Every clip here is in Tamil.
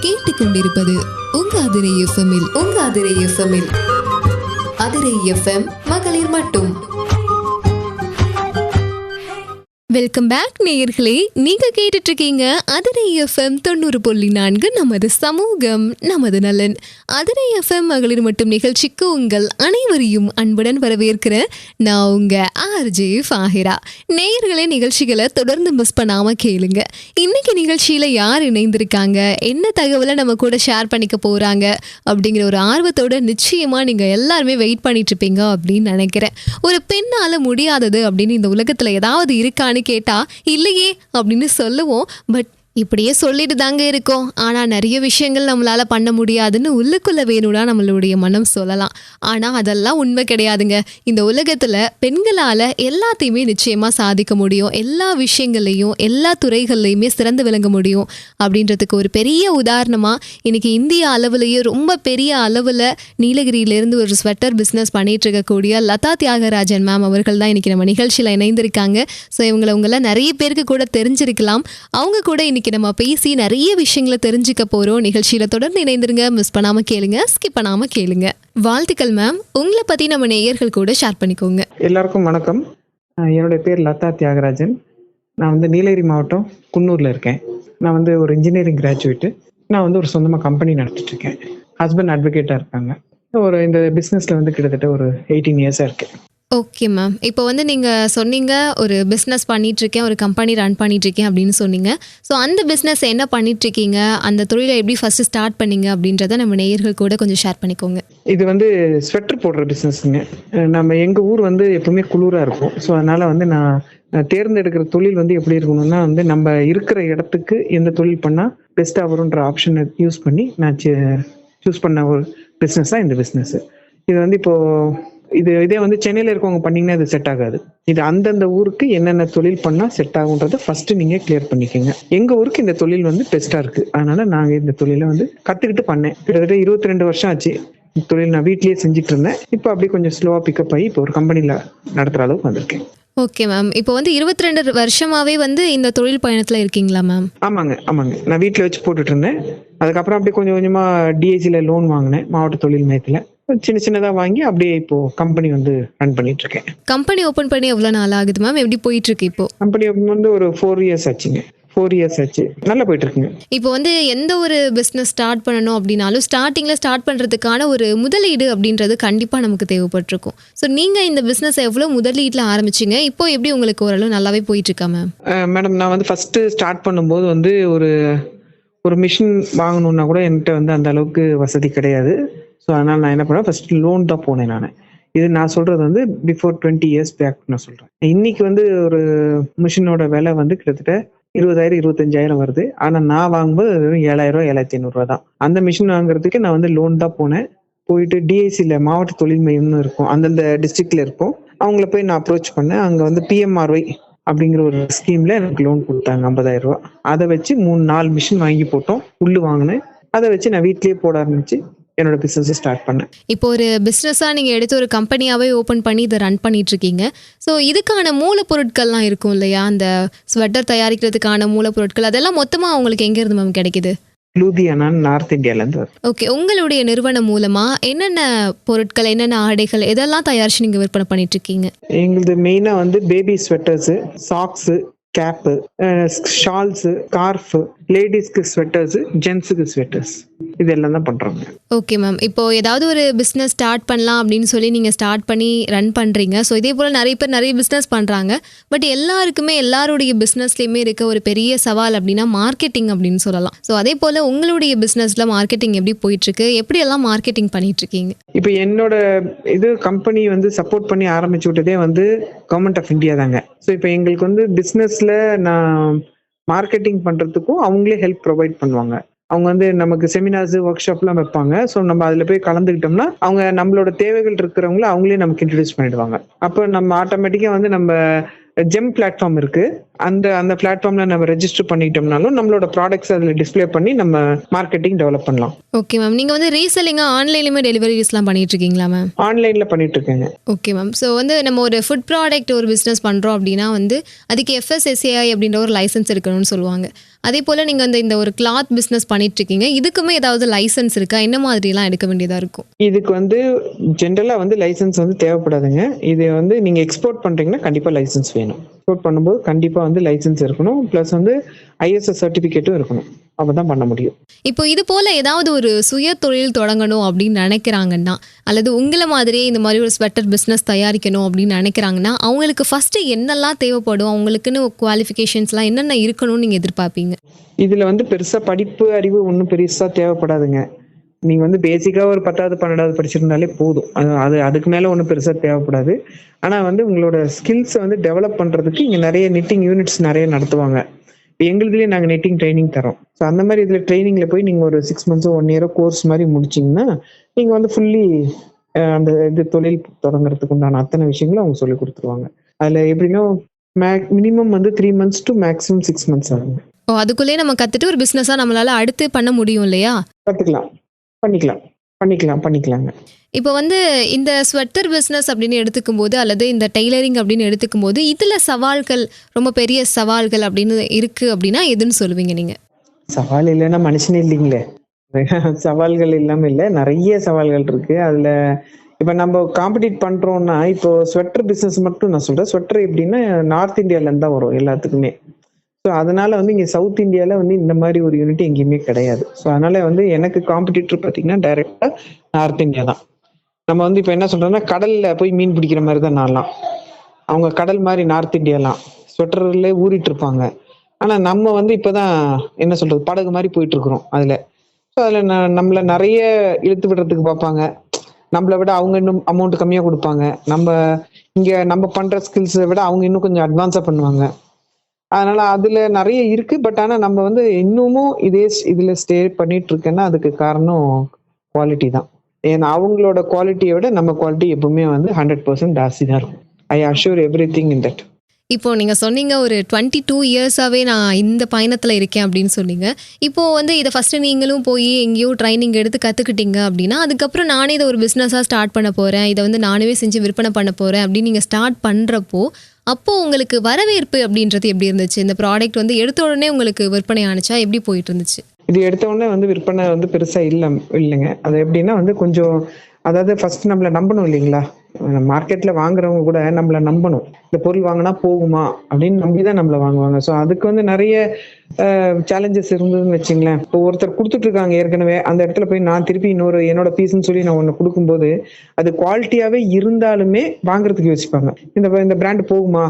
நீங்கள் கேட்டுக்கொண்டிருப்பது உங்க அதிரை எஃப்எம்மில். உங்க அதிரை எஃப்எம்மில். அதிரை எஃப்எம் மகளிர் மட்டும். வெல்கம் பேக் நேயர்களே. நீங்க கேட்டுட்டு இருக்கீங்க அதிரை எஃப்எம் தொண்ணூறு புள்ளி நான்கு நமது சமூகம் நமது நலன். அதிரை எஃப்எம் மகளிர் மட்டும் நிகழ்ச்சிக்கு உங்கள் அனைவரையும் அன்புடன் வரவேற்கிற நான் உங்க ஆர்ஜே ஃபாஹிரா. நேயர்களே நிகழ்ச்சிகளை தொடர்ந்து மிஸ் பண்ணாம கேளுங்க. இன்னைக்கு நிகழ்ச்சியில யார் இணைந்திருக்காங்க? என்ன தகவலை நம்ம கூட ஷேர் பண்ணிக்க போறாங்க? அப்படிங்கிற ஒரு ஆர்வத்தோட நிச்சயமா நீங்க எல்லாருமே வெயிட் பண்ணிட்டு இருப்பீங்க அப்படின்னு நினைக்கிறேன். ஒரு பெண்ணால முடியாதது அப்படின்னு இந்த உலகத்துல ஏதாவது இருக்கான்னு கேட்டா இல்லையே அப்படின்னு சொல்லுவோம். பட் இப்படியே சொல்லிட்டு தாங்க இருக்கோம். ஆனால் நிறைய விஷயங்கள் நம்மளால் பண்ண முடியாதுன்னு உள்ளுக்குள்ளே வேணும்னா நம்மளுடைய மனம் சொல்லலாம். ஆனால் அதெல்லாம் உண்மை கிடையாதுங்க. இந்த உலகத்தில் பெண்களால் எல்லாத்தையுமே நிச்சயமாக சாதிக்க முடியும். எல்லா விஷயங்கள்லையும் எல்லா துறைகள்லையுமே சிறந்து விளங்க முடியும். அப்படின்றதுக்கு ஒரு பெரிய உதாரணமாக இன்றைக்கி இந்திய அளவுலேயே ரொம்ப பெரிய அளவில் நீலகிரியிலேருந்து ஒரு ஸ்வெட்டர் பிஸ்னஸ் பண்ணிகிட்டு இருக்கக்கூடிய லதா தியாகராஜன் மேம் அவர்கள் தான் இன்றைக்கி நம்ம நிகழ்ச்சியில் இணைந்திருக்காங்க. ஸோ இவங்களை உங்களை நிறைய பேருக்கு கூட தெரிஞ்சிருக்கலாம். அவங்க கூட இன்னைக்கு நம்ம பேசி நிறைய விஷயங்களை தெரிஞ்சுக்க போகிறோம் நிகழ்ச்சியில் தொடர்ந்து இணைந்துருங்க. மிஸ் பண்ணாமல் கேளுங்க. ஸ்கிப் பண்ணாமல் கேளுங்க. வாழ்த்துக்கள் மேம் உங்களை பற்றி நம்ம நேயர்கள் கூட ஷேர் பண்ணிக்கோங்க. எல்லாருக்கும் வணக்கம். என்னுடைய பேர் லதா தியாகராஜன். நான் வந்து நீலகிரி மாவட்டம் குன்னூரில் இருக்கேன். நான் வந்து ஒரு இன்ஜினியரிங் கிராஜுவேட்டு நான் வந்து ஒரு சொந்தமாக கம்பெனி நடத்திட்டு இருக்கேன். ஹஸ்பண்ட் அட்வொகேட்டாக இருக்காங்க. ஒரு இந்த பிஸ்னஸில் வந்து கிட்டத்தட்ட ஒரு எயிட்டீன் இயர்ஸாக இருக்கேன் ஓகே மேம் இப்போ வந்து நீங்கள் சொன்னீங்க ஒரு பிஸ்னஸ் பண்ணிகிட்ருக்கேன் ஒரு கம்பெனி ரன் பண்ணிகிட்ருக்கேன் அப்படின்னு சொன்னீங்க. ஸோ அந்த பிஸ்னஸ் என்ன பண்ணிகிட்ருக்கீங்க அந்த தொழிலை எப்படி ஃபஸ்ட்டு ஸ்டார்ட் பண்ணீங்க அப்படின்றத நம்ம நேயர்கள் கூட கொஞ்சம் ஷேர் பண்ணிக்கோங்க. இது வந்து ஸ்வெட்டர் போடுற பிஸ்னஸ்ங்க நம்ம எங்கள் ஊர் வந்து எப்பவுமே குளிராக இருக்கும். ஸோ அதனால் வந்து நான் தேர்ந்தெடுக்கிற தொழில் வந்து எப்படி இருக்கணும்னா வந்து நம்ம இருக்கிற இடத்துக்கு எந்த தொழில் பண்ணால் பெஸ்ட்டாக வரும்ன்ற ஆப்ஷனை யூஸ் பண்ணி நான் சூஸ் பண்ண ஒரு பிஸ்னஸ் தான் இந்த பிஸ்னஸ் இது வந்து இப்போ இது இதே வந்து சென்னையில் இருக்கவங்க பண்ணீங்கன்னா இது செட் ஆகாது. இது அந்தந்த ஊருக்கு என்னென்ன தொழில் பண்ணால் செட் ஆகுன்றதை ஃபர்ஸ்ட் நீங்கள் கிளியர் பண்ணிக்கோங்க. எங்கள் ஊருக்கு இந்த தொழில் வந்து பெஸ்ட்டாக இருக்குது அதனால நாங்கள் இந்த தொழிலை வந்து கற்றுக்கிட்டு பண்ணேன். கிட்டத்தட்ட இருபத்தி ரெண்டு வருஷம் ஆச்சு. தொழில் நான் வீட்லயே செஞ்சுட்டு இருந்தேன். இப்போ அப்படியே கொஞ்சம் ஸ்லோவாக பிக்கப் ஆகி இப்போ ஒரு கம்பெனியில் நடத்துகிற அளவுக்கு வந்திருக்கேன். ஓகே மேம் இப்போ வந்து இருபத்தி ரெண்டு வருஷமாவே வந்து இந்த தொழில் பயணத்தில் இருக்கீங்களா மேம் ஆமாங்க ஆமாங்க. நான் வீட்டில் வச்சு போட்டுட்டு இருந்தேன். அதுக்கப்புறம் அப்படியே கொஞ்சம் கொஞ்சமாக டிஐசியில் லோன் வாங்கினேன். மாவட்ட தொழில் மையத்தில். சின்ன சின்னதாக வாங்கி அப்படியே இப்போ கம்பெனி வந்து ரன் பண்ணிட்டு இருக்கேன் கம்பெனி ஓப்பன் பண்ணி எவ்வளோ நாள் ஆகுது மேம் எப்படி போயிட்டு இருக்கு இப்போ கம்பெனி வந்து ஒரு ஃபோர் இயர்ஸ் ஆச்சுங்க. ஃபோர் இயர்ஸ் ஆச்சு. நல்லா போயிட்டு இருக்குங்க இப்போ வந்து எந்த ஒரு பிஸ்னஸ் ஸ்டார்ட் பண்ணணும் அப்படின்னாலும் ஸ்டார்டிங்கில் ஸ்டார்ட் பண்ணுறதுக்கான ஒரு முதலீடு அப்படின்றது கண்டிப்பாக நமக்கு தேவைப்பட்டிருக்கும். ஸோ நீங்கள் இந்த பிஸ்னஸ் எவ்வளோ முதலீட்டில் ஆரம்பிச்சிங்க? இப்போ எப்படி உங்களுக்கு ஓரளவு நல்லாவே போயிட்டு இருக்கா மேம் மேடம் நான் வந்து ஃபர்ஸ்ட் ஸ்டார்ட் பண்ணும்போது வந்து ஒரு ஒரு மிஷின் வாங்கணும்னா கூட என்கிட்ட வந்து அந்த அளவுக்கு வசதி கிடையாது. ஸோ அதனால் நான் என்ன பண்ணேன்? ஃபர்ஸ்ட் லோன் தான் போனேன் நான். இது நான் சொல்றது வந்து பிஃபோர் டுவெண்ட்டி இயர்ஸ் பேக் நான் சொல்றேன். இன்னைக்கு வந்து ஒரு மிஷினோட விலை வந்து கிட்டத்தட்ட இருபதாயிரம் இருபத்தஞ்சாயிரம் வருது. ஆனால் நான் வாங்கும்போது வெறும் ஏழாயிரம் ஏழாயிரத்தி ஐநூறுரூவா தான். அந்த மிஷின் வாங்குறதுக்கு நான் வந்து லோன் தான் போனேன். போயிட்டு டிஐசியில் மாவட்ட தொழில் மையம்னு இருக்கும். அந்தந்த டிஸ்ட்ரிக்ட்ல இருக்கும் அவங்கள போய் நான் அப்ரோச் பண்ணேன். அங்கே வந்து பிஎம்ஆர்ஒய் அப்படிங்கிற ஒரு ஸ்கீம்ல எனக்கு லோன் கொடுத்தாங்க ஐம்பதாயிரம் ரூபா அதை வச்சு மூணு நாலு மிஷின் வாங்கி போட்டோம். உள்ளு வாங்கினேன். அதை வச்சு நான் வீட்லயே போட ஆரம்பிச்சு என்னோட பிசினஸ் ஸ்டார்ட் பண்ணேன். இப்போ ஒரு பிஸ்னஸாக நீங்கள் எடுத்து ஒரு கம்பெனியாகவே ஓப்பன் பண்ணி இதை ரன் பண்ணிட்டு இருக்கீங்க ஸோ இதுக்கான மூலப்பொருட்கள்லாம் இருக்கும் இல்லையா? அந்த ஸ்வெட்டர் தயாரிக்கிறதுக்கான மூலப்பொருட்கள் அதெல்லாம் மொத்தமாக அவங்களுக்கு எங்கேருந்து மேம் கிடைக்குது? லூதியானான்னு நார்த் இந்தியாலேருந்து ஓகே உங்களுடைய நிறுவனம் மூலமாக என்னென்ன பொருட்கள் என்னென்ன ஆடைகள் எதெல்லாம் தயாரிச்சு நீங்கள் விற்பனை பண்ணிட்டு இருக்கீங்க எங்களுது மெயினாக வந்து baby sweaters socks cap shawls scarf லேடிஸ்க்கு ஸ்வெட்டர்ஸு ஜென்ஸுக்கு ஸ்வெட்டர்ஸ் இது எல்லாம் தான் பண்ணுறோங்க ஓகே மேம் இப்போ ஏதாவது ஒரு பிஸ்னஸ் ஸ்டார்ட் பண்ணலாம் அப்படின்னு சொல்லி நீங்கள் ஸ்டார்ட் பண்ணி ரன் பண்ணுறீங்க ஸோ இதே போல் நிறைய பேர் நிறைய பிஸ்னஸ் பண்ணுறாங்க பட் எல்லாருக்குமே எல்லாருடைய பிஸ்னஸ்லேயுமே இருக்க ஒரு பெரிய சவால் அப்படின்னா மார்க்கெட்டிங் அப்படின்னு சொல்லலாம். ஸோ அதே போல் உங்களுடைய பிஸ்னஸில் மார்க்கெட்டிங் எப்படி போயிட்டுருக்கு? எப்படியெல்லாம் மார்க்கெட்டிங் பண்ணிகிட்ருக்கீங்க இப்போ என்னோட இது கம்பெனி வந்து சப்போர்ட் பண்ணி ஆரம்பிச்சு விட்டதே வந்து கவர்மெண்ட் ஆஃப் இந்தியா தாங்க. ஸோ இப்போ எங்களுக்கு வந்து பிஸ்னஸில் நான் மார்க்கெட்டிங் பண்ணுறதுக்கும் அவங்களே ஹெல்ப் ப்ரொவைட் பண்ணுவாங்க. அவங்க வந்து நமக்கு செமினார்ஸ் ஒர்க் ஷாப்லாம் வைப்பாங்க. ஸோ நம்ம அதில் போய் கலந்துக்கிட்டோம்னா அவங்க நம்மளோட தேவைகள் இருக்கிறவங்கள அவங்களே நமக்கு இன்ட்ரடியூஸ் பண்ணிடுவாங்க. அப்போ நம்ம ஆட்டோமேட்டிக்காக வந்து நம்ம ஜெம் பிளாட்ஃபார்ம் இருக்கு. அந்த அந்த பிளாட்ஃபார்ம்ல நம்ம ரெஜிஸ்டர் பண்ணிட்டோம்னாலும் நம்மளோட ப்ராடக்ட்ஸ் அதுல டிஸ்ப்ளே பண்ணி நம்ம மார்க்கெட்டிங் டெவலப் பண்ணலாம். ஓகே மேம் நீங்கள் வந்து ரீசெல்லிங்காக ஆன்லைன்லேயுமே டெலிவரிஸ்லாம் பண்ணிட்டு இருக்கீங்களா மேம் ஆன்லைன்ல பண்ணிட்டு இருக்கேங்க ஓகே மேம் ஸோ வந்து நம்ம ஒரு ஃபுட் ப்ராடக்ட் ஒரு பிஸ்னஸ் பண்ணுறோம் அப்படின்னா வந்து அதுக்கு எஃப்எஸ்எஸ்ஏஐ அப்படின்ற ஒரு லைசன்ஸ் இருக்கணும்னு சொல்லுவாங்க. அதே போல் நீங்கள் வந்து இந்த ஒரு கிளாத் பிஸ்னஸ் பண்ணிட்டு இருக்கீங்க இதுக்குமே ஏதாவது லைசன்ஸ் இருக்கா? என்ன மாதிரிலாம் எடுக்க வேண்டியதாக இருக்கும்? இதுக்கு வந்து ஜென்ரலா வந்து லைசன்ஸ் வந்து தேவைப்படாதுங்க. இது வந்து நீங்க எக்ஸ்போர்ட் பண்றீங்கன்னா கண்டிப்பா லைசன்ஸ் வேணும். எக்ஸ்போர்ட் பண்ணும்போது கண்டிப்பா வந்து லைசன்ஸ் இருக்கணும். ப்ளஸ் வந்து ஐஎஸ்எஸ் சர்டிபிகேட்டும் இருக்கணும். அப்பதான் பண்ண முடியும். இப்போ இது போல் ஏதாவது ஒரு சுய தொழில் தொடங்கணும் அப்படின்னு நினைக்கிறாங்கன்னா அல்லது உங்களை மாதிரியே இந்த மாதிரி ஒரு ஸ்வெட்டர் பிஸ்னஸ் தயாரிக்கணும் அப்படின்னு நினைக்கிறாங்கன்னா அவங்களுக்கு ஃபஸ்ட்டு என்னெல்லாம் தேவைப்படும்? அவங்களுக்குன்னு குவாலிஃபிகேஷன்ஸ்லாம் என்னென்ன இருக்கணும்னு நீங்கள் எதிர்பார்ப்பீங்க? இதுல வந்து பெருசா படிப்பு அறிவு ஒன்றும் பெருசா தேவைப்படாதுங்க. நீங்க வந்து பேசிக்கா ஒரு பத்தாவது பன்னெண்டாவது படிச்சிருந்தாலே போதும். அது அது அதுக்கு மேல ஒன்றும் பெருசா தேவைப்படாது. ஆனா வந்து உங்களோட ஸ்கில்ஸை வந்து டெவலப் பண்றதுக்கு இங்க நிறைய நிட்டிங் யூனிட்ஸ் நிறைய நடத்துவாங்க. எங்களுதுலயே நாங்க நெட்டிங் ட்ரைனிங் தரோம் ஸோ அந்த மாதிரி இதுல ட்ரைனிங்ல போய் நீங்க ஒரு சிக்ஸ் மந்த்ஸோ ஒன் இயரோ கோர்ஸ் மாதிரி முடிச்சீங்கன்னா நீங்க வந்து ஃபுல்லி அந்த இது தொழில் தொடங்குறதுக்கு உண்டான அத்தனை விஷயங்களும் அவங்க சொல்லி கொடுத்துருவாங்க. அதுல எப்படின்னா மினிமம் வந்து three months to maximum six months ஆகுங்க. ஓ அதுக்குள்ளேயே நம்ம கற்றுட்டு ஒரு பிஸ்னஸாக நம்மளால் அடுத்து பண்ண முடியும் இல்லையா? கத்துக்கலாம். பண்ணிக்கலாம். பண்ணிக்கலாம் பண்ணிக்கலாங்க. இப்போ வந்து இந்த ஸ்வெட்டர் பிஸ்னஸ் அப்படின்னு எடுத்துக்கும் போது அல்லது இந்த டெய்லரிங் அப்படின்னு எடுத்துக்கும் போது இதில் சவால்கள் ரொம்ப பெரிய சவால்கள் அப்படின்னு இருக்குது அப்படின்னா எதுன்னு சொல்லுவீங்க நீங்கள் சவால் இல்லைன்னா மனுஷனே இல்லைங்களே. சவால்கள் இல்லாம இல்ல நிறைய சவால்கள் இருக்கு. அதுல இப்ப நம்ம காம்படிட் பண்றோம்னா இப்போ ஸ்வெட்டர் பிசினஸ் மட்டும் நான் சொல்றேன். ஸ்வெட்டர் எப்படின்னா நார்த் இந்தியால இருந்து தான் வரும் எல்லாத்துக்குமே. ஸோ அதனால வந்து இங்கே சவுத் இந்தியாவில் வந்து இந்த மாதிரி ஒரு யூனிட் எங்கேயுமே கிடையாது. ஸோ அதனால வந்து எனக்கு காம்படிட்டர் பார்த்தீங்கன்னா டைரக்டா நார்த் இந்தியா தான். நம்ம வந்து இப்போ என்ன சொல்றோம்னா கடல்ல போய் மீன் பிடிக்கிற மாதிரி தான் நான்லாம். அவங்க கடல் மாதிரி நார்த் இந்தியாலாம் ஸ்வெட்டர்ல ஊறிட்டு இருப்பாங்க. ஆனா நம்ம வந்து இப்போதான் என்ன சொல்றது படகு மாதிரி போயிட்டு இருக்கிறோம் அதுல. ஸோ அதுல ந- நம்மள நிறைய இழுத்து விடுறதுக்கு பார்ப்பாங்க. நம்மளை விட அவங்க இன்னும் அமௌண்ட் கம்மியா கொடுப்பாங்க. நம்ம இங்க நம்ம பண்ற ஸ்கில்ஸை விட அவங்க இன்னும் கொஞ்சம் அட்வான்ஸா பண்ணுவாங்க. அதனால அதுல நிறைய இருக்கு. பட் ஆனா நம்ம வந்து இன்னமும் இதே இதுல ஸ்டே பண்ணிட்டு இருக்கேன்னா அதுக்கு காரணம் குவாலிட்டி தான். ஏன்னா அவங்களோட குவாலிட்டியை விட நம்ம குவாலிட்டி எப்பவுமே வந்து ஹண்ட்ரட் பர்சன்ட் ஜாஸ்தி தான் இருக்கும். I assure everything in that இப்போ நீங்கள் சொன்னீங்க ஒரு டுவெண்ட்டி டூ இயர்ஸாகவே நான் இந்த பயணத்தில் இருக்கேன் அப்படின்னு சொன்னீங்க. இப்போது வந்து இதை ஃபஸ்ட்டு நீங்களும் போய் எங்கேயோ ட்ரைனிங் எடுத்து கற்றுக்கிட்டீங்க அப்படின்னா அதுக்கப்புறம் நானே இதை ஒரு பிஸ்னஸாக ஸ்டார்ட் பண்ண போகிறேன் இதை வந்து நானே செஞ்சு விற்பனை பண்ண போகிறேன் அப்படின்னு நீங்கள் ஸ்டார்ட் பண்ணுறப்போ அப்போது உங்களுக்கு வரவேற்பு அப்படின்றது எப்படி இருந்துச்சு? இந்த ப்ராடக்ட் வந்து எடுத்த உடனே உங்களுக்கு விற்பனை ஆணுச்சா? எப்படி போயிட்டு இருந்துச்சு இது எடுத்த உடனே வந்து விற்பனை வந்து பெருசா இல்ல இல்லைங்க. அது எப்படின்னா வந்து கொஞ்சம் அதாவது ஃபர்ஸ்ட் நம்மள நம்பணும் இல்லைங்களா? மார்க்கெட்ல வாங்குறவங்க கூட நம்மள நம்பணும். இந்த பொருள் வாங்கினா போகுமா? அப்படின்னு நம்பிதான் நம்மள வாங்குவாங்க. ஸோ அதுக்கு வந்து நிறைய சேலஞ்சஸ் இருந்ததுன்னு வச்சுங்களேன். இப்போ ஒருத்தர் கொடுத்துட்டு இருக்காங்க ஏற்கனவே அந்த இடத்துல போய் நான் திருப்பி இன்னொரு என்னோட பீஸ்ன்னு சொல்லி நான் ஒன்று கொடுக்கும்போது அது குவாலிட்டியாவே இருந்தாலுமே வாங்குறதுக்கு யோசிப்பாங்க. இந்த இந்த பிராண்ட் போகுமா?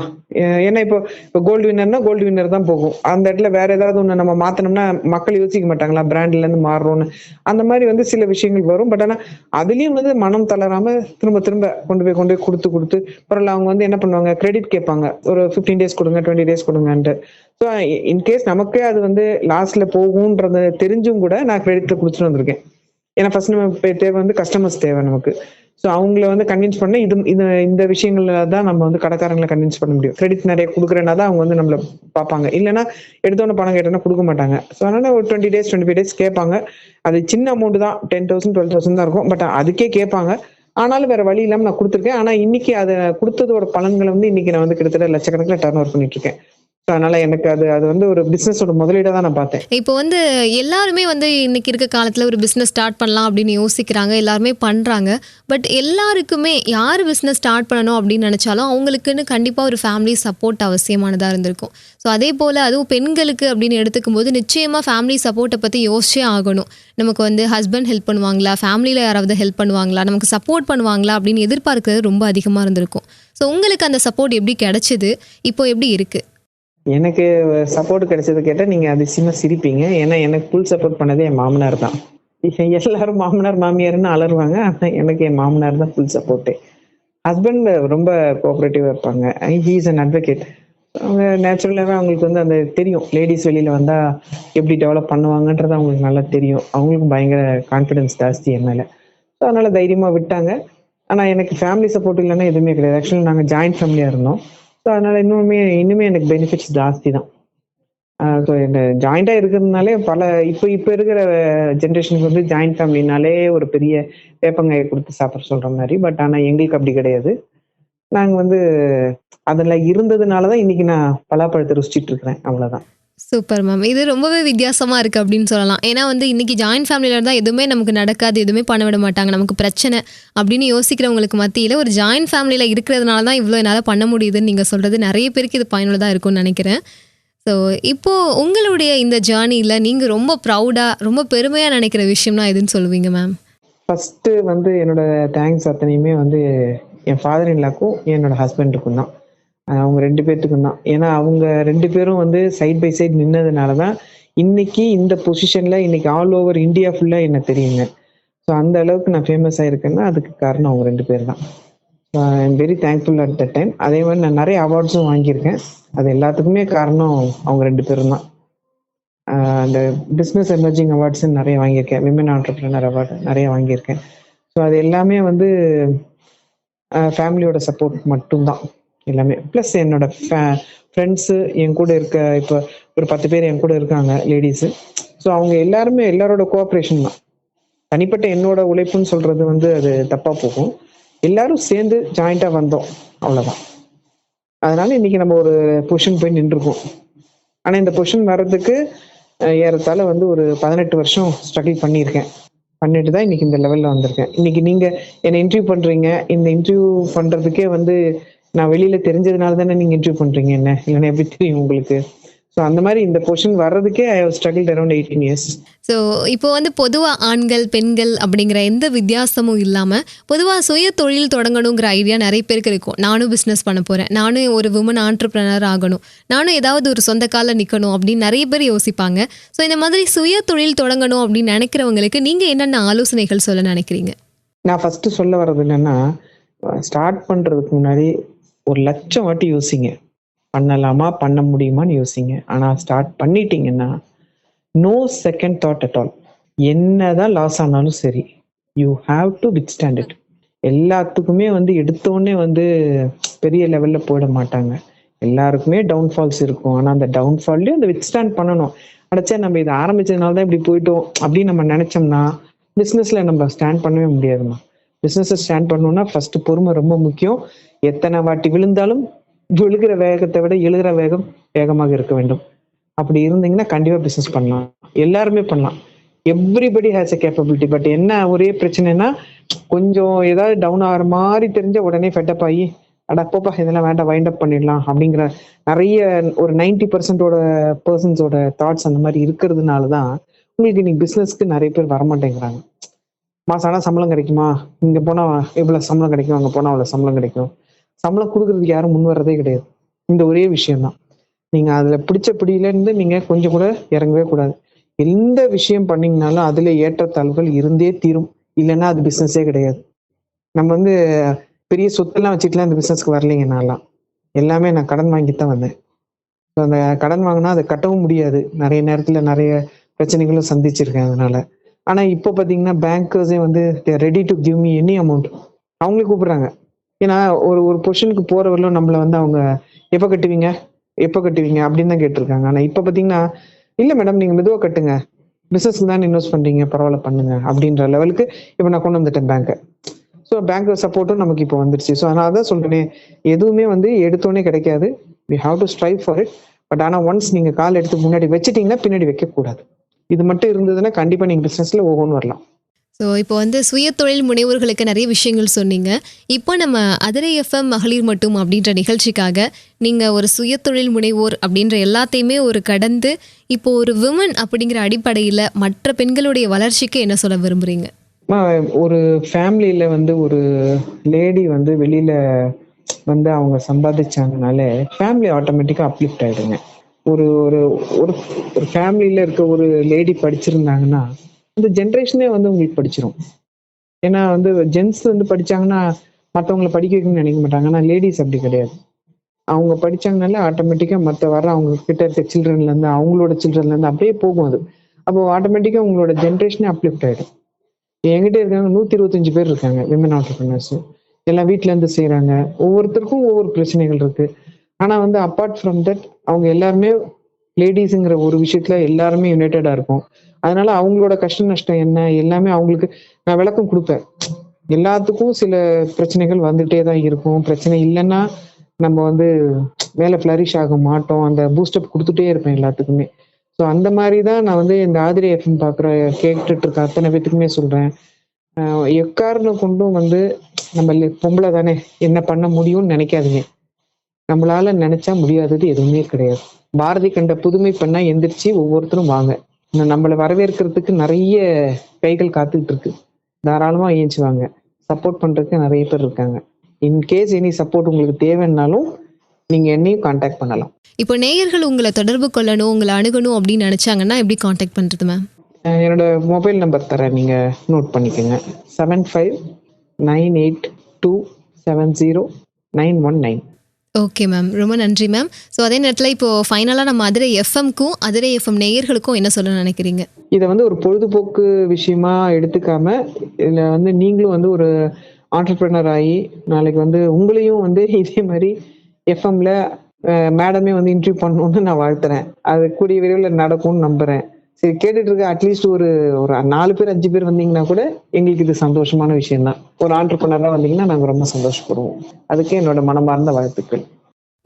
ஏன்னா இப்போ இப்போ கோல்டு வின்னர்னா கோல்டு வின்னர் தான் போகும். அந்த இடத்துல வேற ஏதாவது ஒன்று நம்ம மாத்தணும்னா மக்கள் யோசிக்க மாட்டாங்களா பிராண்ட்ல இருந்து மாறுறோம்னு. அந்த மாதிரி வந்து சில விஷயங்கள் வரும். பட் ஆனா அதுலயும் வந்து மனம் தளராம திரும்ப திரும்ப கொண்டு போய் கொண்டு போய் கொடுத்து கொடுத்து பரவாயில்ல அவங்க வந்து என்ன பண்ணுவாங்க? கிரெடிட் கேட்பாங்க. ஒரு ஃபிஃப்டீன் டேஸ் கொடுங்க டுவெண்ட்டி டேஸ் கொடுங்கன்ட்டு. ஸோ இன்கேஸ் நமக்கே அது வந்து லாஸ்ட்ல போகும்ன்றத தெரிஞ்சும் கூட நான் கிரெடிட்ல கொடுத்துட்டு வந்திருக்கேன். ஏன்னா ஃபர்ஸ்ட் நம்ம தேவை வந்து கஸ்டமர்ஸ் தேவை நமக்கு. ஸோ அவங்கள வந்து கன்வின்ஸ் பண்ண இது இது இந்த விஷயங்கள்ல தான் நம்ம வந்து கடைக்காரங்களை கன்வின்ஸ் பண்ண முடியும். கிரெடிட் நிறைய கொடுக்குறேன்னா தான் அவங்க வந்து நம்மள பார்ப்பாங்க. இல்லைன்னா எடுத்தோன்னு பணம் கேட்டோன்னா கொடுக்க மாட்டாங்க. ஸோ அதனால ஒரு twenty days twenty five days கேட்பாங்க. அது சின்ன அமௌண்ட் தான் டென் தௌசண்ட் டுவெல் தௌசண்ட் தான் இருக்கும். பட் அதுக்கே கேட்பாங்க. ஆனாலும் வேற வழி இல்லாமல் நான் கொடுத்துருக்கேன். ஆனால் இன்னைக்கு அதை கொடுத்ததோட பலன்களை வந்து இன்னைக்கு நான் வந்து கிட்டத்தட்ட லட்சக்கணக்கில் டர்ன் ஓவர் பண்ணிட்டு இருக்கேன். அதனால எனக்கு அது அது வந்து ஒரு பிசினஸோட முதலீடா தான் நான் பார்த்தேன். இப்போ வந்து எல்லாருமே வந்து இன்னைக்கு இருக்க காலத்தில் ஒரு பிஸ்னஸ் ஸ்டார்ட் பண்ணலாம் அப்படின்னு யோசிக்கிறாங்க எல்லாருமே பண்ணுறாங்க பட் எல்லாருக்குமே யார் பிஸ்னஸ் ஸ்டார்ட் பண்ணணும் அப்படின்னு நினச்சாலும் அவங்களுக்குன்னு கண்டிப்பாக ஒரு ஃபேமிலி சப்போர்ட் அவசியமானதாக இருந்திருக்கும். ஸோ அதே போல் அதுவும் பெண்களுக்கு அப்படின்னு எடுத்துக்கும் போது நிச்சயமாக ஃபேமிலி சப்போர்ட்டை பற்றி யோசிச்சே ஆகணும். நமக்கு வந்து ஹஸ்பண்ட் ஹெல்ப் பண்ணுவாங்களா ஃபேமிலியில் யாராவது ஹெல்ப் பண்ணுவாங்களா நமக்கு சப்போர்ட் பண்ணுவாங்களா அப்படின்னு எதிர்பார்க்கறது ரொம்ப அதிகமாக இருந்திருக்கும். ஸோ உங்களுக்கு அந்த சப்போர்ட் எப்படி கிடைச்சிது? இப்போ எப்படி இருக்குது எனக்கு சப்போர்ட் கிடைச்சது கேட்டால் நீங்கள் அதிசயமா சிரிப்பீங்க. ஏன்னா எனக்கு ஃபுல் சப்போர்ட் பண்ணதே என் மாமனார் தான். எல்லாரும் மாமனார் மாமியார்னு அலறுவாங்க. ஆனால் எனக்கு என் மாமனார் தான் ஃபுல் சப்போர்ட்டு ஹஸ்பண்ட் ரொம்ப கோஆப்ரேட்டிவாக இருப்பாங்க. ஹீஸ் அன் அட்வொகேட் அவங்க நேச்சுரலாகவே அவங்களுக்கு வந்து அந்த தெரியும். லேடிஸ் வெளியில் வந்தால் எப்படி டெவலப் பண்ணுவாங்கன்றது அவங்களுக்கு நல்லா தெரியும். அவங்களுக்கும் பயங்கர கான்ஃபிடன்ஸ் ஜாஸ்தி என் மேல. ஸோ அதனால் தைரியமாக விட்டாங்க. ஆனால் எனக்கு ஃபேமிலி சப்போர்ட் இல்லைன்னா எதுவுமே கிடையாது. ஆக்சுவலி நாங்கள் ஜாயிண்ட் ஃபேமிலியாக இருந்தோம். ஸோ அதனால இன்னுமே இன்னுமே எனக்கு பெனிஃபிட்ஸ் ஜாஸ்தி தான் ஸோ இந்த ஜாயிண்டாக இருக்கிறதுனாலே பல இப்போ இப்போ இருக்கிற ஜென்ரேஷனுக்கு வந்து ஜாயிண்ட் ஃபேமிலினாலே ஒரு பெரிய வேப்பங்காயை கொடுத்து சாப்பிட சொல்கிற மாதிரி. பட் ஆனால் எங்களுக்கு அப்படி கிடையாது. நாங்கள் வந்து அதில் இருந்ததுனால தான் இன்னைக்கு நான் பலாப்பழத்தை ருசிச்சிட்டு இருக்கிறேன். அவ்வளோதான் சூப்பர் மேம் இது ரொம்பவே வித்தியாசமாக இருக்குது அப்படின்னு சொல்லலாம். ஏன்னா வந்து இன்னைக்கு ஜாயின்ட் ஃபேமிலியில இருந்தால் எதுவுமே நமக்கு நடக்காது எதுவுமே பண்ண விட மாட்டாங்க. நமக்கு பிரச்சனை அப்படின்னு யோசிக்கிறவங்களுக்கு மத்தியில் ஒரு ஜாயின்ட் ஃபேமிலியில் இருக்கிறதுனால தான் இவ்வளோ என்னால் பண்ண முடியுதுன்னு நீங்கள் சொல்கிறது நிறைய பேருக்கு இது பயனுள்ளதாக இருக்கும்னு நினைக்கிறேன். ஸோ இப்போது உங்களுடைய இந்த ஜேர்னியில் நீங்கள் ரொம்ப ப்ரௌடாக ரொம்ப பெருமையாக நினைக்கிற விஷயம்னா எதுன்னு சொல்லுவீங்க மேம் ஃபஸ்ட்டு வந்து என்னோட தேங்க்ஸ் அத்தனையுமே வந்து என் ஃபாதர் இன்லாக்கும் என்னோட ஹஸ்பண்டுக்கும் தான். அவங்க ரெண்டு பேர்த்துக்கும் தான். ஏன்னா அவங்க ரெண்டு பேரும் வந்து சைட் பை சைட் நின்னதுனால தான் இன்னைக்கு இந்த பொசிஷனில் இன்னைக்கு ஆல் ஓவர் இந்தியா ஃபுல்லாக என்ன தெரியுங்க. ஸோ அந்த அளவுக்கு நான் ஃபேமஸ் ஆயிருக்கேன்னா அதுக்கு காரணம் அவங்க ரெண்டு பேர் தான். I am very thankful at the time அதே மாதிரி நான் நிறைய அவார்ட்ஸும் வாங்கியிருக்கேன். அது எல்லாத்துக்குமே காரணம் அவங்க ரெண்டு பேரும் தான். அந்த பிஸ்னஸ் எமர்ஜிங் அவார்ட்ஸ் நிறைய வாங்கியிருக்கேன். விமன் ஆண்டர்பிரினர் அவார்டு நிறைய வாங்கியிருக்கேன். ஸோ அது எல்லாமே வந்து ஃபேமிலியோட சப்போர்ட் மட்டும்தான். எல்லாமே. ப்ளஸ் என்னோட ஃப்ரெண்ட்ஸு என் கூட இருக்க இப்போ ஒரு பத்து பேர் என் கூட இருக்காங்க லேடிஸு ஸோ அவங்க எல்லாருமே எல்லாரோட கோஆப்ரேஷன் தான். தனிப்பட்ட என்னோட உழைப்புன்னு சொல்றது வந்து அது தப்பா போகும். எல்லாரும் சேர்ந்து ஜாயிண்டா வந்தோம். அவ்வளவுதான். அதனால இன்னைக்கு நம்ம ஒரு பொசிஷன் போய் நின்றுருக்கோம். ஆனா இந்த பொசிஷன் வர்றதுக்கு ஏறத்தால ஏறத்தாழ வந்து ஒரு பதினெட்டு வருஷம் ஸ்ட்ரகிள் பண்ணியிருக்கேன். பண்ணிட்டு தான் இன்னைக்கு இந்த லெவல்ல வந்திருக்கேன். இன்னைக்கு நீங்க என்னை இன்டர்வியூ பண்றீங்க? இந்த இன்டர்வியூ பண்றதுக்கே வந்து நான் வெளியில தெரிஞ்சதுனால தானே நீங்க இன்டர்வியூ பண்றீங்க என்ன? இல்லைன்னா எப்படி தெரியும் உங்களுக்கு? ஸோ அந்த மாதிரி இந்த பொசிஷன் வர்றதுக்கே I struggle around eighteen years so இப்போ வந்து பொதுவாக ஆண்கள் பெண்கள் அப்படிங்கிற எந்த வித்தியாசமும் இல்லாமல் பொதுவாக சுய தொழில் தொடங்கணுங்கிற ஐடியா நிறைய பேருக்கு இருக்கும். நானும் பிஸ்னஸ் பண்ண போகிறேன் நானும் ஒரு விமன் ஆண்டர்பிரனர் ஆகணும். நானும் ஏதாவது ஒரு சொந்த காலில் நிற்கணும் அப்படின்னு நிறைய பேர் யோசிப்பாங்க. ஸோ இந்த மாதிரி சுய தொழில் தொடங்கணும் அப்படின்னு நினைக்கிறவங்களுக்கு நீங்கள் என்னென்ன ஆலோசனைகள் சொல்ல நினைக்கிறீங்க? நான் ஃபர்ஸ்ட் சொல்ல வர்றது என்னன்னா ஸ்டார்ட் பண்றதுக்கு முன்னாடி ஒரு லட்சம் வாட்டி யோசிங்க. பண்ணலாமா பண்ண முடியுமான்னு யோசிங்க. ஆனா ஸ்டார்ட் பண்ணிட்டீங்கன்னா no second thought at all என்னதான் லாஸ் ஆனாலும் சரி you have to withstand it எல்லாத்துக்குமே வந்து எடுத்தோடனே வந்து பெரிய லெவல்ல போயிட மாட்டாங்க. எல்லாருக்குமே டவுன்ஃபால்ஸ் இருக்கும். ஆனா அந்த டவுன்ஃபால்லையும் அந்த வித் ஸ்டாண்ட் பண்ணணும். அடைச்சா நம்ம இதை ஆரம்பிச்சதுனால தான் இப்படி போயிட்டோம் அப்படின்னு நம்ம நினைச்சோம்னா பிஸ்னஸ்ல நம்ம ஸ்டாண்ட் பண்ணவே முடியாதுமா பிஸ்னஸை ஸ்டாண்ட் பண்ணணும்னா ஃபர்ஸ்ட் பொறுமை ரொம்ப முக்கியம். எத்தனை வாட்டி விழுந்தாலும் விழுகிற வேகத்தை விட எழுகிற வேகம் வேகமாக இருக்க வேண்டும். அப்படி இருந்தீங்கன்னா கண்டிப்பா பிசினஸ் பண்ணலாம். எல்லாருமே பண்ணலாம். Everybody has a capability but என்ன ஒரே பிரச்சனைனா கொஞ்சம் ஏதாவது டவுன் ஆகிற மாதிரி தெரிஞ்ச உடனே ஃபெட்டப் ஆகி அடப்போப்பா இதெல்லாம் வேண்டாம் வைண்ட் அப் பண்ணிடலாம் அப்படிங்கிற நிறைய ஒரு நைன்டி பர்சன்டோட பர்சன்ஸோட தாட்ஸ் அந்த மாதிரி இருக்கிறதுனால தான் உங்களுக்கு இன்னைக்கு பிசினஸ்க்கு நிறைய பேர் வரமாட்டேங்கிறாங்க. மாசம் ஆனால் சம்பளம் கிடைக்குமா? இங்கே போனால் எவ்வளோ சம்பளம் கிடைக்கும்? அங்கே போனால் அவ்வளோ சம்பளம் கிடைக்கும். சம்பளம் கொடுக்கறதுக்கு யாரும் முன் வர்றதே கிடையாது. இந்த ஒரே விஷயம்தான். நீங்கள் அதில் பிடிச்ச பிடியிலேருந்து இருந்து கொஞ்சம் கூட இறங்கவே கூடாது. எந்த விஷயம் பண்ணீங்கனாலும் அதில் ஏற்றத்தாழ்வுகள் இருந்தே தீரும். இல்லைன்னா அது பிஸ்னஸே கிடையாது. நம்ம வந்து பெரிய சொத்தெல்லாம் வச்சுட்டுலாம் இந்த பிஸ்னஸ்க்கு வரலைங்க நான்லாம் எல்லாமே நான் கடன் வாங்கி தான் வந்தேன். ஸோ அந்த கடன் வாங்கினா அதை கட்டவும் முடியாது. நிறைய நேரத்தில் நிறைய பிரச்சனைகளும் சந்திச்சிருக்கேன் அதனால. ஆனா இப்போ பாத்தீங்கன்னா பேங்கர்ஸே வந்து ready to give me any amount அவங்களே கூப்பிடுறாங்க. ஏன்னா ஒரு ஒரு பொசிஷனுக்கு போறவர்களும் நம்மள வந்து அவங்க எப்போ கட்டுவீங்க? எப்போ கட்டுவீங்க? அப்படின்னு தான் கேட்டிருக்காங்க. ஆனா இப்போ பாத்தீங்கன்னா இல்ல மேடம் நீங்க மெதுவாக கட்டுங்க. பிசினஸ்க்கு தான் இன்வெஸ்ட் பண்றீங்க. பரவாயில்ல பண்ணுங்க. அப்படின்ற லெவலுக்கு இப்போ நான் கொண்டு வந்துட்டேன் பேங்க்கை ஸோ பேங்க் சப்போர்ட்டும் நமக்கு இப்போ வந்துருச்சு. ஸோ அதனால தான் சொல்றேனே எதுவுமே வந்து எடுத்தோடனே கிடைக்காது. We have to strive for it but ஆனால் ஒன்ஸ் நீங்கள் கால் எடுத்து முன்னாடி வச்சிட்டீங்கன்னா பின்னாடி வைக்கக்கூடாது. இது மட்டும் இருந்ததுன்னா கண்டிப்பா நீங்க பிசினஸ்ல ஒவ்வொன்று வரலாம். ஸோ இப்போ வந்து சுய தொழில் முனைவோர்களுக்கு நிறைய விஷயங்கள் சொன்னீங்க. இப்போ நம்ம அதிரை எஃப்எம் மகளிர் மட்டும் அப்படின்ற நிகழ்ச்சிக்காக நீங்கள் ஒரு சுய தொழில் முனைவோர் அப்படின்ற எல்லாத்தையுமே ஒரு கடந்து இப்போ ஒரு விமன் அப்படிங்கிற அடிப்படையில் மற்ற பெண்களுடைய வளர்ச்சிக்கு என்ன சொல்ல விரும்புறீங்க? அம்மா, ஒரு ஃபேமிலியில வந்து ஒரு லேடி வந்து வெளியில வந்து அவங்க சம்பாதிச்சாங்கனால ஃபேமிலி ஆட்டோமேட்டிக்கா அப்லிஃப்ட் ஆயிடுங்க. ஒரு ஒரு ஒரு ஒரு ஃபேமிலியில இருக்க ஒரு லேடி படிச்சிருந்தாங்கன்னா இந்த ஜென்ரேஷனே வந்து உங்களுக்கு படிச்சிரும். ஏன்னா வந்து ஜென்ஸ் வந்து படிச்சாங்கன்னா மற்றவங்களை படிக்க வைக்கணும்னு நினைக்க மாட்டாங்க. ஆனால் லேடிஸ் அப்படி கிடையாது. அவங்க படிச்சாங்கனால ஆட்டோமேட்டிக்காக மற்ற வர அவங்க கிட்ட இருக்க சில்ட்ரன்ல இருந்து அவங்களோட சில்ட்ரன்ல இருந்து அப்படியே போகும் அது. அப்போ ஆட்டோமேட்டிக்காக உங்களோட ஜென்ரேஷனே அப்லிஃப்ட் ஆகிடும் என்கிட்ட இருக்காங்க நூற்றி இருபத்தஞ்சு பேர் இருக்காங்க விமன் ஆண்டர்பிரினர்ஸ் எல்லாம் வீட்டிலேருந்து செய்கிறாங்க ஒவ்வொருத்தருக்கும் ஒவ்வொரு பிரச்சனைகள் இருக்குது ஆனால் வந்து அப்பார்ட் ஃப்ரம் தட் அவங்க எல்லாருமே லேடிஸுங்கிற ஒரு விஷயத்துல எல்லாருமே யுனைடடா இருக்கும். அதனால அவங்களோட கஷ்ட நஷ்டம் என்ன எல்லாமே அவங்களுக்கு நான் விளக்கம் கொடுப்பேன். எல்லாத்துக்கும் சில பிரச்சனைகள் வந்துட்டே தான் இருக்கும். பிரச்சனை இல்லைன்னா நம்ம வந்து மேலே ஃப்ளரிஷ் ஆக மாட்டோம். அந்த பூஸ்டப் கொடுத்துட்டே இருப்பேன் எல்லாத்துக்குமே. ஸோ அந்த மாதிரி தான் நான் வந்து இந்த ஆதிரி எஃப்எம் பார்க்குற கேட்டுட்டு இருக்க அத்தனை பேத்துக்குமே சொல்கிறேன் எக்காரணம் கொண்டும் வந்து நம்ம பொம்பளை தானே என்ன பண்ண முடியும்னு நினைக்காதீங்க. நம்மளால நினைச்சா முடியாதது எதுவுமே கிடையாது. பாரதி கண்ட புதுமை பண்ணா எந்திரிச்சு ஒவ்வொருத்தரும் வாங்க. நம்மளை வரவேற்கிறதுக்கு நிறைய கைகள் காத்துக்கிட்டு இருக்கு. தாராளமா ஏஞ்சுவாங்க சப்போர்ட் பண்றதுக்கு நிறைய பேர் இருக்காங்க. இன்கேஸ் எனி சப்போர்ட் உங்களுக்கு தேவைன்னாலும் நீங்க என்னையும் காண்டாக்ட் பண்ணலாம். இப்போ நேயர்கள் உங்களை தொடர்பு கொள்ளணும் உங்களை அணுகணும் அப்படின்னு நினைச்சாங்கன்னா எப்படி காண்டாக்ட் பண்றது மேம் என்னோட மொபைல் நம்பர் தரேன். நீங்க நோட் பண்ணிக்கோங்க. Seven five nine eight two seven zero nine one nine okay ma'am ரொம்ப நன்றி மேம் ஸோ அதே நேரத்தில் இப்போ ஃபைனலாக நம்ம அதிரை எஃப்எம்க்கும் அதிரை எஃப்எம் நேயர்களுக்கும் என்ன சொல்ல நினைக்கிறீங்க? இதை வந்து ஒரு பொழுதுபோக்கு விஷயமா எடுத்துக்காம இதில் வந்து நீங்களும் வந்து ஒரு ஆண்டர்பிரினர் ஆகி நாளைக்கு வந்து உங்களையும் வந்து இதே மாதிரி எஃப்எம்ல மேடமே வந்து இன்டர்வியூ பண்ணணும்னு நான் வாழ்த்துறேன். அது கூடிய விரைவில் நடக்கும்னு நம்புறேன். சரி கேட்டுட்டு இருக்க அட்லீஸ்ட் ஒரு ஒரு நாலு பேர் அஞ்சு பேர் வந்தீங்கன்னா கூட எங்களுக்கு இது சந்தோஷமான விஷயம் தான் ஒரு ஆண்டர்பிரினரா வந்தீங்கன்னா நாங்க ரொம்ப சந்தோஷப்படுவோம். அதுக்கு என்னோட மனமார்ந்த வாழ்த்துக்கள்.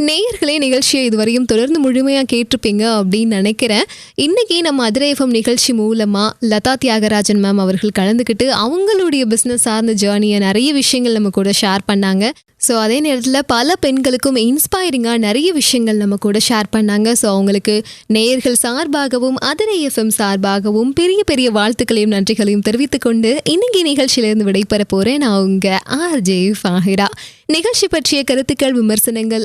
நேயர்களே நிகழ்ச்சியை இதுவரையும் தொடர்ந்து முழுமையாக கேட்டிருப்பீங்க அப்படின்னு நினைக்கிறேன். இன்றைக்கி நம்ம அதிரேஃபம் நிகழ்ச்சி மூலமாக லதா தியாகராஜன் மேம் அவர்கள் கலந்துக்கிட்டு அவங்களுடைய பிஸ்னஸ் சார்ந்த ஜேர்னியை நிறைய விஷயங்கள் நம்ம கூட ஷேர் பண்ணாங்க. ஸோ அதே நேரத்தில் பல பெண்களுக்கும் இன்ஸ்பைரிங்காக நிறைய விஷயங்கள் நம்ம கூட ஷேர் பண்ணாங்க. ஸோ அவங்களுக்கு நேயர்கள் சார்பாகவும் அதிரை எஃப்எம் சார்பாகவும் பெரிய பெரிய வாழ்த்துக்களையும் நன்றிகளையும் தெரிவித்துக்கொண்டு இன்னைக்கு நிகழ்ச்சியிலிருந்து விடைபெற போகிறேன் நான் உங்கள் ஆர்ஜே ஃபாஹிரா. நிகழ்ச்சி பற்றிய கருத்துக்கள் விமர்சனங்கள்